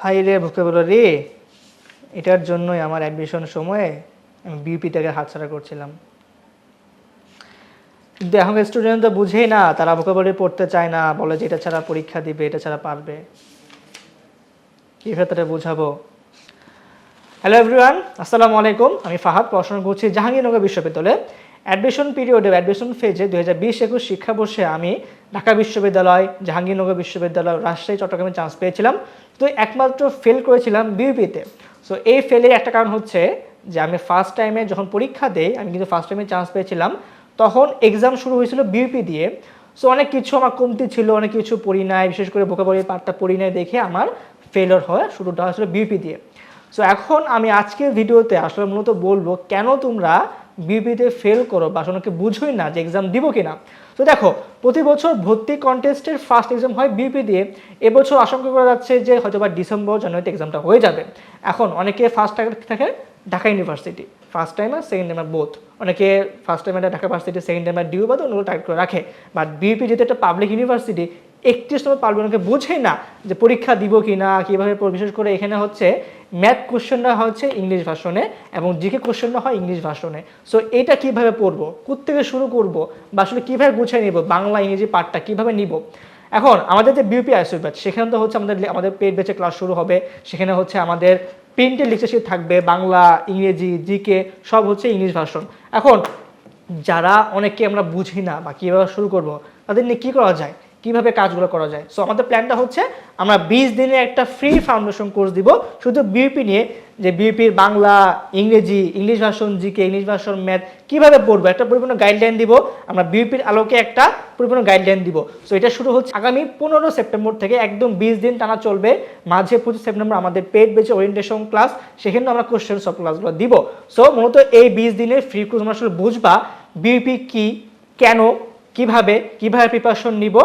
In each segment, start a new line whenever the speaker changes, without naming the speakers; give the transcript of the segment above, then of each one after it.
High রে vocabulary, এটার জন্যই আমার অ্যাডমিশন সময়ে আমি বিউপি থেকে হাতছাড়া করছিলাম। কিন্তু এখনকার তো বুঝেই না, তারা ভোকাবুলারি পড়তে চায় না, বলে যে এটা ছাড়া পরীক্ষা দিবে, এটা ছাড়া পারবে। কীভাবে তারা বোঝাবো? হ্যালো এভরিওয়ান আসসালামু আলাইকুম, আমি ফাহাদ, পড়াশোনা করছি জাহাঙ্গীরনগর বিশ্ববিদ্যালয়ে। অ্যাডমিশন পিরিয়ডে অ্যাডমিশন ফেজে দুই হাজার বিশ একুশ শিক্ষাবর্ষে আমি ঢাকা বিশ্ববিদ্যালয়, জাহাঙ্গীরনগর বিশ্ববিদ্যালয়, রাজশাহী, চট্টগ্রামে চান্স পেয়েছিলাম। তো একমাত্র ফেল করেছিলাম বিউপিতে সো এই ফেলের একটা কারণ হচ্ছে যে আমি ফার্স্ট টাইমে যখন পরীক্ষা দেই, আমি কিন্তু ফার্স্ট টাইমে চান্স পেয়েছিলাম, তখন এক্সাম শুরু হয়েছিল বিউপি দিয়ে। সো অনেক কিছু আমার কমতি ছিল, অনেক কিছু পড়ি নাই, বিশেষ করে ভোকাবলির পার্টটা পড়ি নাই দেখে আমার ফেলর হয় শুরুটা হয়েছিল বিউপি দিয়ে। সো এখন আমি আজকের ভিডিওতে আসলে মূলত বলব, কেন তোমরা বিপিতে ফেল করো বা আসলে বুঝোই না যে এক্সাম দিব কিনা। তো দেখো, প্রতি বছর ভর্তি কন্টেস্টের ফার্স্ট এক্সাম হয় বিপি দিয়ে এবছর আশঙ্কা করা যাচ্ছে যে হয়তো বা ডিসেম্বর, জানুয়ারিতে এক্সামটা হয়ে যাবে। এখন অনেকে ফার্স্ট টাইম থাকে ঢাকা ইউনিভার্সিটি ফার্স্ট টাইম আর সেকেন্ড টাইম বোথ অনেকে first time Dhaka varsity second time DU বাদ অন্য টাইট করে রাখে। বাট বিপি যেহেতু একটা পাবলিক ইউনিভার্সিটি একত্রিশ পারবে অনেকে বোঝে না যে পরীক্ষা দিব কি না কীভাবে বিশেষ করে এখানে হচ্ছে ম্যাথ কোশ্চেনটা হচ্ছে ইংলিশ ভাষণে এবং জিকে কোশ্চেনটা হয় ইংলিশ ভাষণে সো এটা কীভাবে পড়ব? থেকে শুরু করব? বা আসলে কীভাবে গুছিয়ে নিব? বাংলা, ইংরেজি পার্টটা কীভাবে নিব? এখন আমাদের যে বিউপি আইসিউ ব্যাচ সেখানে তো হচ্ছে আমাদের আমাদের পেড ব্যাচে ক্লাস শুরু হবে। সেখানে হচ্ছে আমাদের প্রিন্টের লিখতে থাকবে, বাংলা, ইংরেজি জিকে সব হচ্ছে ইংলিশ ভাষণ এখন যারা অনেককে আমরা বুঝি না বা কীভাবে শুরু করব, তাদের নিয়ে কী করা যায়? কীভাবে কাজগুলো করা যায়। সো আমাদের প্ল্যানটা হচ্ছে আমরা বিশ দিনে একটা ফ্রি ফাউন্ডেশন কোর্স দিব। শুধু বিউপি নিয়ে যে বিউপির বাংলা, ইংরেজি ইংলিশ ভাষণ জিকে ইংলিশ ভাষণ ম্যাথ কীভাবে পড়ব, একটা পরিপূর্ণ গাইডলাইন দিব। আমরা বিউপির আলোকে একটা পরিপূর্ণ গাইডলাইন দিব। সো এটা শুরু হচ্ছে আগামী পনেরো সেপ্টেম্বর থেকে একদম বিশ দিন টানা চলবে। মাঝে পঁচিশ সেপ্টেম্বর আমাদের পেড বেচে ওরিয়েন্টেশন ক্লাস সেখানে আমরা কোশ্চেন সব ক্লাসগুলো দিব। সো মূলত এই বিশ দিনের ফ্রি কোর্স আমরা আসলে বুঝবা বিউপি কি, কেন, কীভাবে কীভাবে প্রিপারেশন নিব।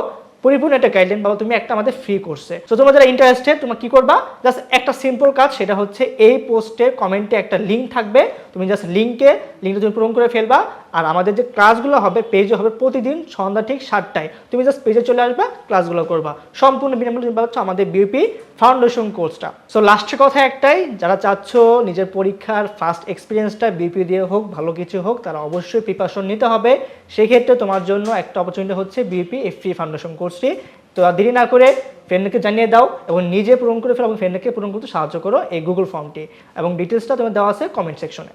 পরিপূর্ণ একটা গাইডলাইন বাবা, তুমি একটা আমাদের ফ্রি করছে তো তোমরা যারা ইন্টারেস্টেড তোমরা কি করবা? জাস্ট একটা সিম্পল কাজ, সেটা হচ্ছে এই পোস্টে কমেন্টে একটা লিঙ্ক থাকবে। তুমি জাস্ট লিঙ্কে লিঙ্কটা তুমি পূরণ করে ফেলবা। আর আমাদের যে ক্লাসগুলো হবে পেজে হবে প্রতিদিন সন্ধ্যা ঠিক সাতটায়। তুমি জাস্ট পেজে চলে আসবে, ক্লাসগুলো করবা। সম্পূর্ণ বিনামূল্যে তুমি পাচ্ছ আমাদের বিউপি ফাউন্ডেশন কোর্সটা সো লাস্টের কথা একটাই, যারা চাচ্ছ নিজের পরীক্ষার ফার্স্ট এক্সপিরিয়েন্সটা বিউপি দিয়ে হোক, ভালো কিছু হোক, তারা অবশ্যই প্রিপারেশন নিতে হবে। সেক্ষেত্রে তোমার জন্য একটা অপরচুনিটি হচ্ছে বিউপি এফ ফ্রি ফাউন্ডেশন কোর্সটি তো দেরি না করে ফ্রেন্ডকে জানিয়ে দাও এবং নিজে পূরণ করে ফেলো এবং ফ্রেন্ডকে পূরণ করতে সাহায্য করো এই গুগল ফর্মটি এবং ডিটেলসটা তোমার দেওয়া আছে কমেন্ট সেকশনে